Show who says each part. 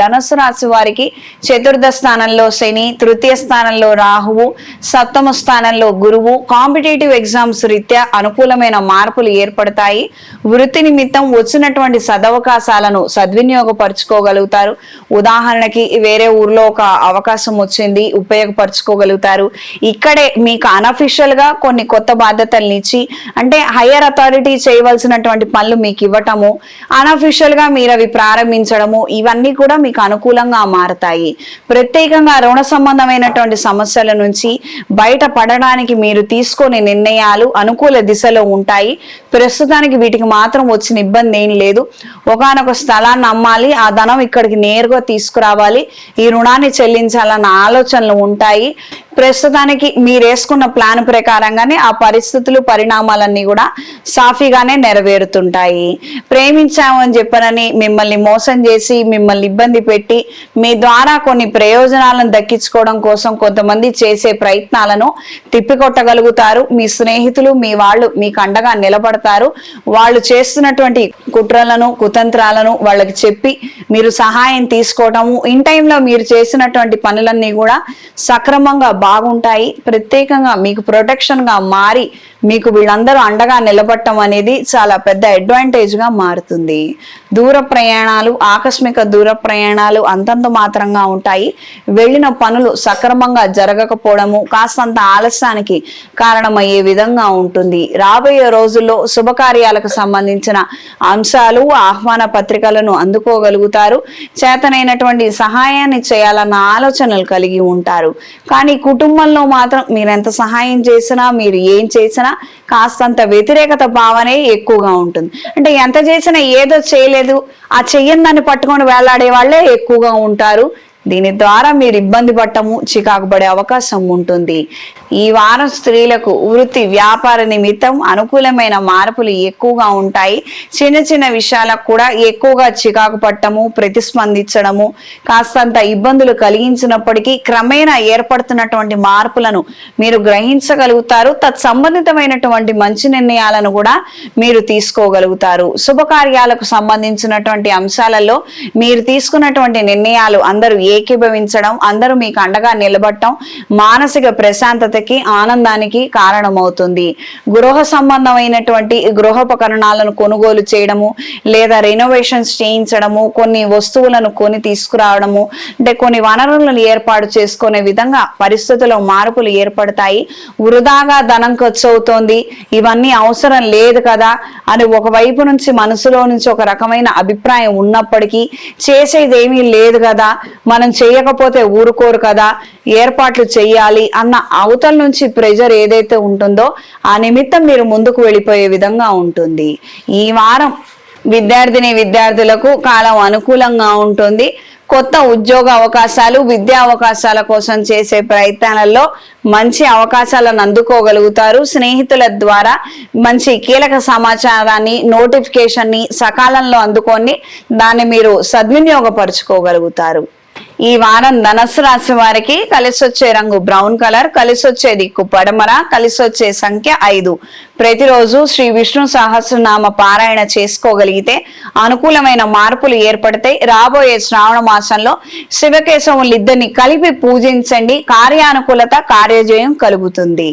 Speaker 1: ధనుసు రాశి వారికి చతుర్థ స్థానంలో శని తృతీయ స్థానంలో రాహువు సప్తమ స్థానంలో గురువు. కాంపిటేటివ్ ఎగ్జామ్స్ రీత్యా అనుకూలమైన మార్పులు ఏర్పడతాయి. వృత్తి నిమిత్తం వచ్చినటువంటి సదవకాశాలను సద్వినియోగపరుచుకోగలుగుతారు. ఉదాహరణకి వేరే ఊర్లో ఒక అవకాశం వచ్చింది ఉపయోగపరచుకోగలుగుతారు. ఇక్కడే మీకు అనఫిషియల్గా కొన్ని కొత్త బాధ్యతలను ఇచ్చి అంటే హయ్యర్ అథారిటీ చేయవలసినటువంటి పనులు మీకు ఇవ్వటము అనఫిషియల్గా మీరు అవి ప్రారంభించడము ఇవన్నీ కూడా మీకు అనుకూలంగా మారతాయి. ప్రత్యేకంగా రుణ సంబంధమైనటువంటి సమస్యల నుంచి బయటపడడానికి మీరు తీసుకునే నిర్ణయాలు అనుకూల దిశలో ఉంటాయి. ప్రస్తుతానికి వీటికి మాత్రం వచ్చిన ఇబ్బంది ఏం లేదు. ఒకనొక స్థలాన్ని అమ్మాలి ఆ ధనం ఇక్కడికి నేరుగా తీసుకురావాలి. ఈ రుణాన్ని చెల్లించాలన్న ఆలోచనలు ఉంటాయి. ప్రస్తుతానికి మీరేసుకున్న ప్లాన్ ప్రకారంగానే ఆ పరిస్థితులు పరిణామాలన్నీ కూడా సాఫీగానే నెరవేరుతుంటాయి. ప్రేమించామని చెప్పనని మిమ్మల్ని మోసం చేసి మిమ్మల్ని ఇబ్బంది పెట్టి మీ ద్వారా కొన్ని ప్రయోజనాలను దక్కించుకోవడం కోసం కొంతమంది చేసే ప్రయత్నాలను తిప్పికొట్టగలుగుతారు. మీ స్నేహితులు మీ వాళ్ళు మీకు అండగా నిలబడతారు. వాళ్ళు చేస్తున్నటువంటి కుట్రలను కుతంత్రాలను వాళ్ళకి చెప్పి మీరు సహాయం తీసుకోవటము ఇన్ టైంలో మీరు చేసినటువంటి పనులన్నీ కూడా సక్రమంగా బాగుంటాయి. ప్రత్యేకంగా మీకు ప్రొటెక్షన్గా మారి మీకు వీళ్ళందరూ అండగా నిలబడటం అనేది చాలా పెద్ద అడ్వాంటేజ్గా మారుతుంది. దూర ప్రయాణాలు ఆకస్మిక దూర ప్రయాణాలు అంతంత మాత్రంగా ఉంటాయి. వెళ్ళిన పనులు సక్రమంగా జరగకపోవడము కాస్తంత ఆలస్యానికి కారణమయ్యే విధంగా ఉంటుంది. రాబోయే రోజుల్లో శుభకార్యాలకు సంబంధించిన అంశాలు ఆహ్వాన పత్రికలను అందుకోగలుగుతారు. చేతనైనటువంటి సహాయాన్ని చేయాలన్న ఆలోచనలు కలిగి ఉంటారు. కానీ కుటుంబంలో మాత్రం మీరు ఎంత సహాయం చేసినా మీరు ఏం చేసినా కాస్తంత వ్యతిరేకత భావనే ఎక్కువగా ఉంటుంది. అంటే ఎంత చేసినా ఏదో చేయలేదు ఆ చెయ్యని దాన్ని పట్టుకొని వేలాడే వాళ్ళే ఎక్కువగా ఉంటారు. దీని ద్వారా మీరు ఇబ్బంది పట్టము చికాకు పడే అవకాశం ఉంటుంది. ఈ వారం స్త్రీలకు వృత్తి వ్యాపార నిమిత్తం అనుకూలమైన మార్పులు ఎక్కువగా ఉంటాయి. చిన్న చిన్న విషయాలకు కూడా ఎక్కువగా చికాకు పట్టము ప్రతిస్పందించడము కాస్తంత ఇబ్బందులు కలిగించినప్పటికీ క్రమేణా ఏర్పడుతున్నటువంటి మార్పులను మీరు గ్రహించగలుగుతారు. తత్సంబంధితమైనటువంటి మంచి నిర్ణయాలను కూడా మీరు తీసుకోగలుగుతారు. శుభకార్యాలకు సంబంధించినటువంటి అంశాలలో మీరు తీసుకున్నటువంటి నిర్ణయాలు అందరూ ఏకీభవించడం అందరూ మీకు అండగా నిలబడటం మానసిక ప్రశాంతతకి ఆనందానికి కారణమవుతుంది. గృహ సంబంధమైనటువంటి గృహోపకరణాలను కొనుగోలు చేయడము లేదా రెనోవేషన్స్ చేయించడము కొన్ని వస్తువులను కొని తీసుకురావడము అంటే కొన్ని వనరులను ఏర్పాటు చేసుకునే విధంగా పరిస్థితుల్లో మార్పులు ఏర్పడతాయి. వృధాగా ధనం ఖర్చు అవుతోంది ఇవన్నీ అవసరం లేదు కదా అని ఒక వైపు నుంచి మనసులో నుంచి ఒక రకమైన అభిప్రాయం ఉన్నప్పటికీ చేసేది ఏమీ లేదు కదా. మనం చేయకపోతే ఊరుకోరు కదా ఏర్పాట్లు చేయాలి అన్న అవతల నుంచి ప్రెజర్ ఏదైతే ఉంటుందో ఆ నిమిత్తం మీరు ముందుకు వెళ్ళిపోయే విధంగా ఉంటుంది. ఈ వారం విద్యార్థిని విద్యార్థులకు కాలం అనుకూలంగా ఉంటుంది. కొత్త ఉద్యోగ అవకాశాలు విద్యా అవకాశాల కోసం చేసే ప్రయత్నాలలో మంచి అవకాశాలను అందుకోగలుగుతారు. స్నేహితుల ద్వారా మంచి కీలక సమాచారాన్ని నోటిఫికేషన్ని సకాలంలో అందుకొని దాన్ని మీరు సద్వినియోగపరుచుకోగలుగుతారు. ఈ వారం ధనస్సు రాశి వారికి కలిసి వచ్చే రంగు బ్రౌన్ కలర్ కలిసి వచ్చే దిక్కు పడమర కలిసి వచ్చే సంఖ్య ఐదు. ప్రతిరోజు శ్రీ విష్ణు సహస్రనామ పారాయణ చేసుకోగలిగితే అనుకూలమైన మార్పులు ఏర్పడతాయి రాబోయే శ్రావణ మాసంలో శివకేశవులిద్దరిని కలిపి పూజించండి. కార్యానుకూలత కార్యజయం కలుగుతుంది.